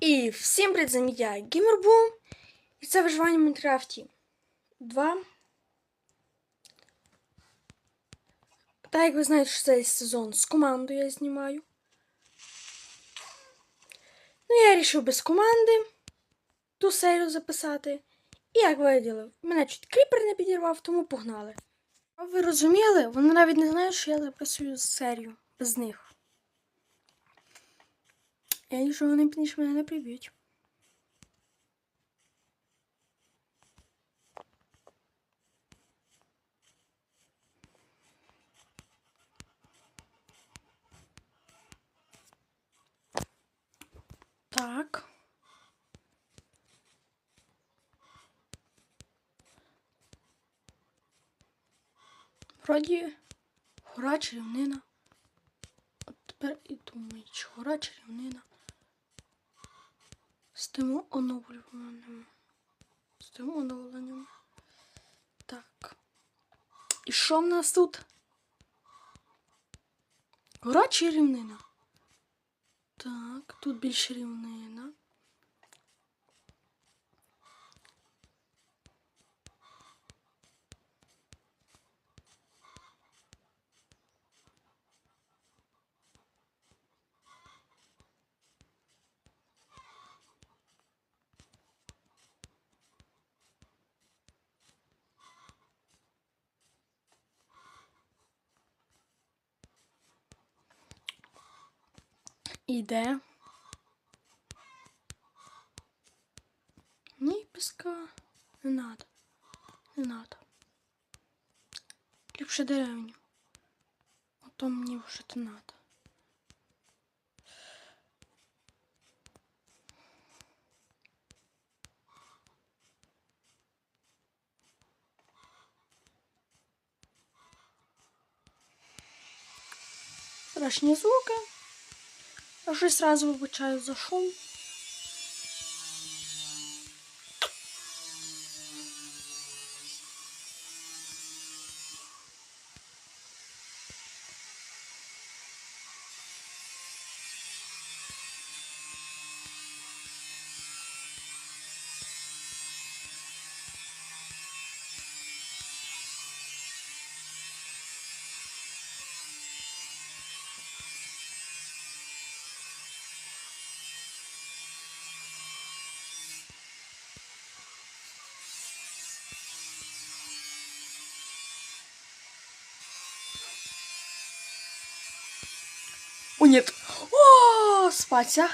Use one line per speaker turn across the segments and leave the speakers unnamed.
І всім привіт, з вами я Геймербум. І це виживання в Майнкрафті 2. Так як ви знаєте, що цей сезон з командою я знімаю. Ну, я вирішив без команди ту серію записати. І як виділив, мене чуть кріпер не підірвав, тому погнали. А ви розуміли? Вони навіть не знають, що я записую серію без них. Я якщо вони пізніше мене не приб'ють. Так. Вроді гора чарівнина. От тепер і думаю, чи гора чарівнина. З тим оновленням. З тим оновленням. Так. І що в нас тут? Гора чи рівнина? Так, тут більше рівнина. Іде. Ні, піска. Не надо. Не надо. Ліпше деревню. Ото мені вже то надо. Страшні звуки. Я вже сразу вибачаю за шум. О, нет. О, спать, а.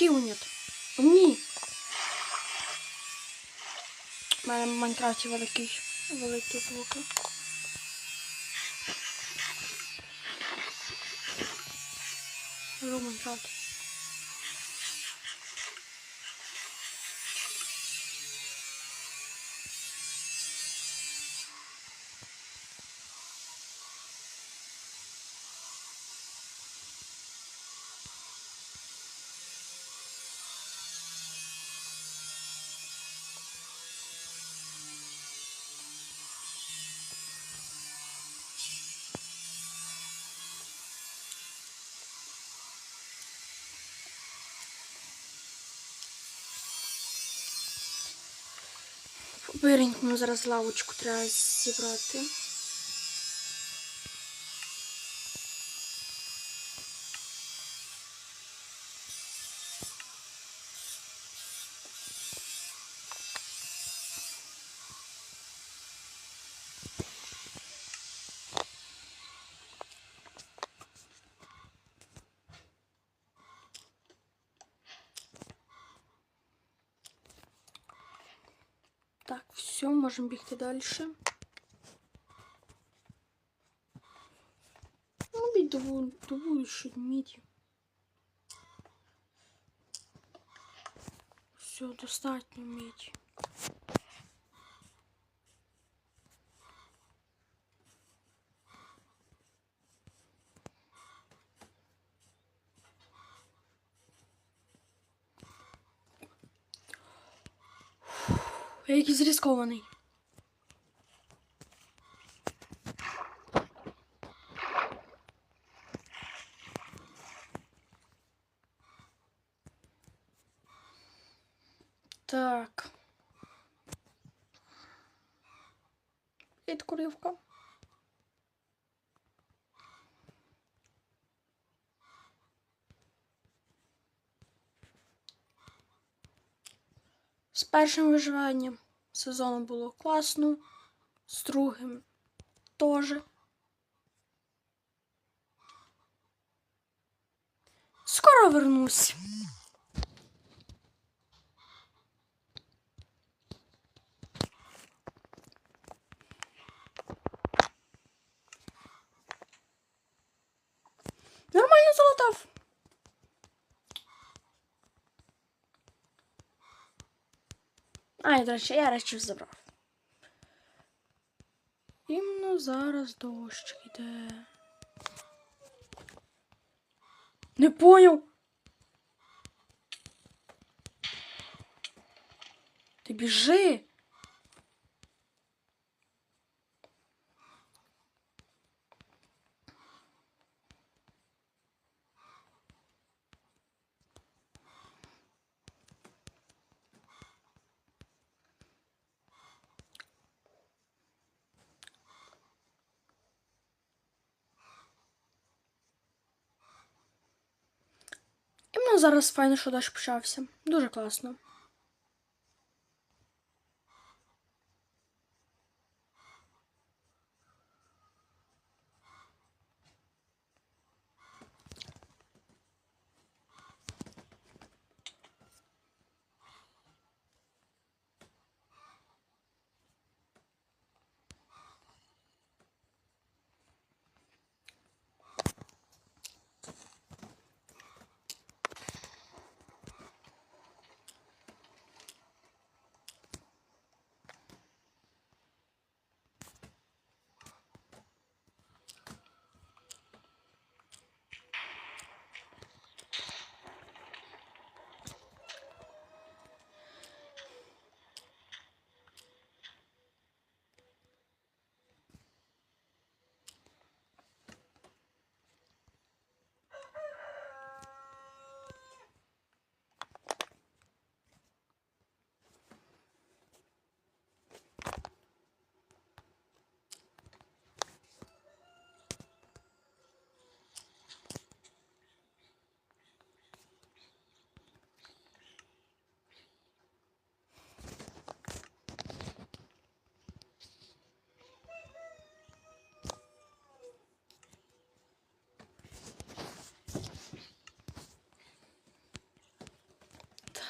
О, нет? Ні. У мене в Майнкрафті великий, великі звуки. Живу в зараз лавочку треба зібрати. все, можемо бігти далі. Ну, бить доволі, доволі ще міді. Все, достатньо міді. Я якийсь рискований. Так. Відкуривка. З першим виживанням сезону було класно, з другим теж. Скоро вернусь. А, до речі, я речі забрав. Іменно зараз дощ йде. Не поняв. Ти біжи. Іменно зараз файно, що дощ почався. Дуже класно.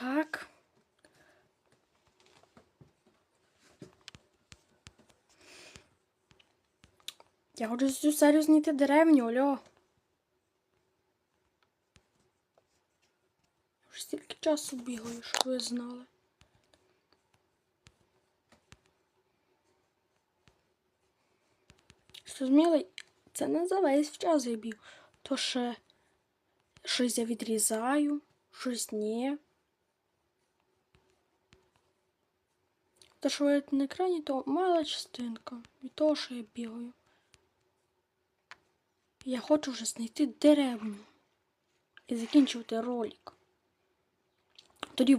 Так. Я хочу цю серію знайти деревню, альо. Вже стільки часу бігаю, щоб ви знали. Що зміли, це не за весь час я біг. То ще щось я відрізаю, щось ні. Те, що ви на екрані, то мала частинка від того, що я бігаю. Я хочу вже знайти деревню і закінчувати ролик. Тоді,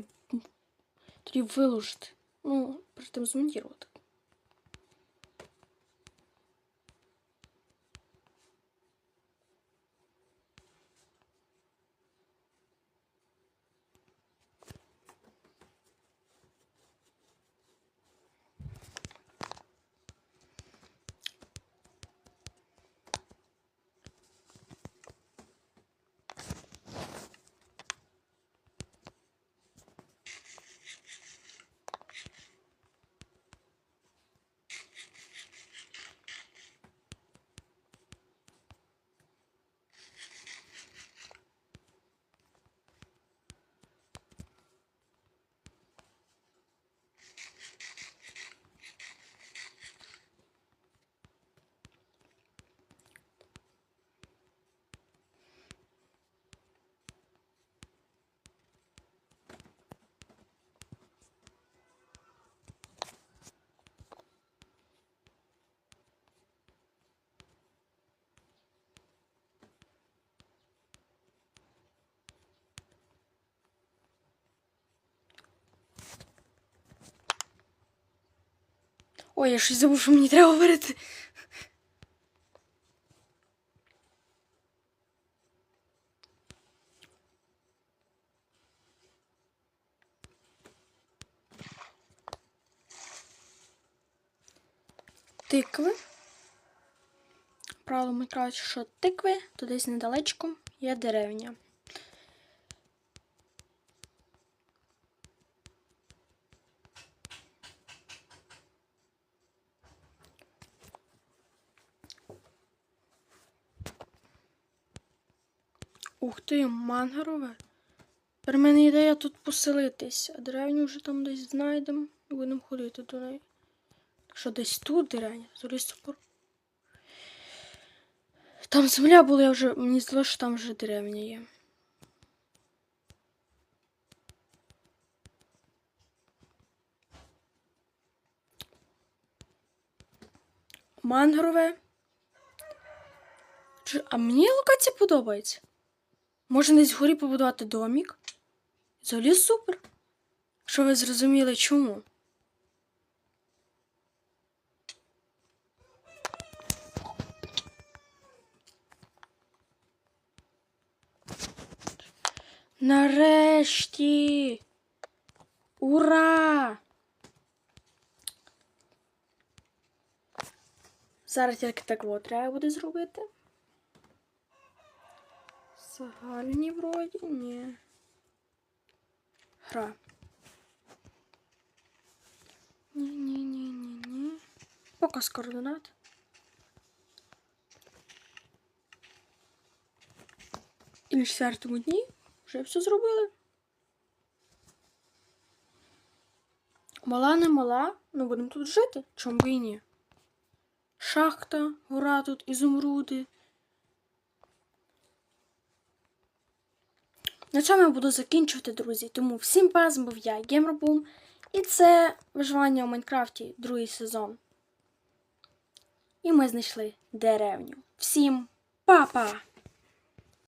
тоді виложити. Ну, перед тим змонтувати. Ой, я щось забув, що мені треба говорити. Тикви. Правило ми кажуть, що тикви, то десь недалечко є деревня. Ух ти, мангарове. При мене ідея тут поселитись, а деревню вже там десь знайдемо і будемо ходити до неї. Що десь тут деревня? Зорі супер. Там земля була, я вже. Мені здалося, що там вже деревня є. Мангрове. А мені локація подобається. Можна десь вгорі побудувати домік. Взагалі супер. Що ви зрозуміли чому? Нарешті. Ура! Зараз тільки так от треба буде зробити. Загальні вроді, ні. Гра. Ні-ні-ні-ні-ні. Показ координат. І на четвертому дні вже все зробили. Мала не мала, ну будемо тут жити. Чому би і ні? Шахта, гора тут, ізумруди. На цьому я буду закінчувати, друзі. Тому всім пас був я, Гемробум. І це виживання у Майнкрафті, другий сезон. І ми знайшли деревню. Всім па-па!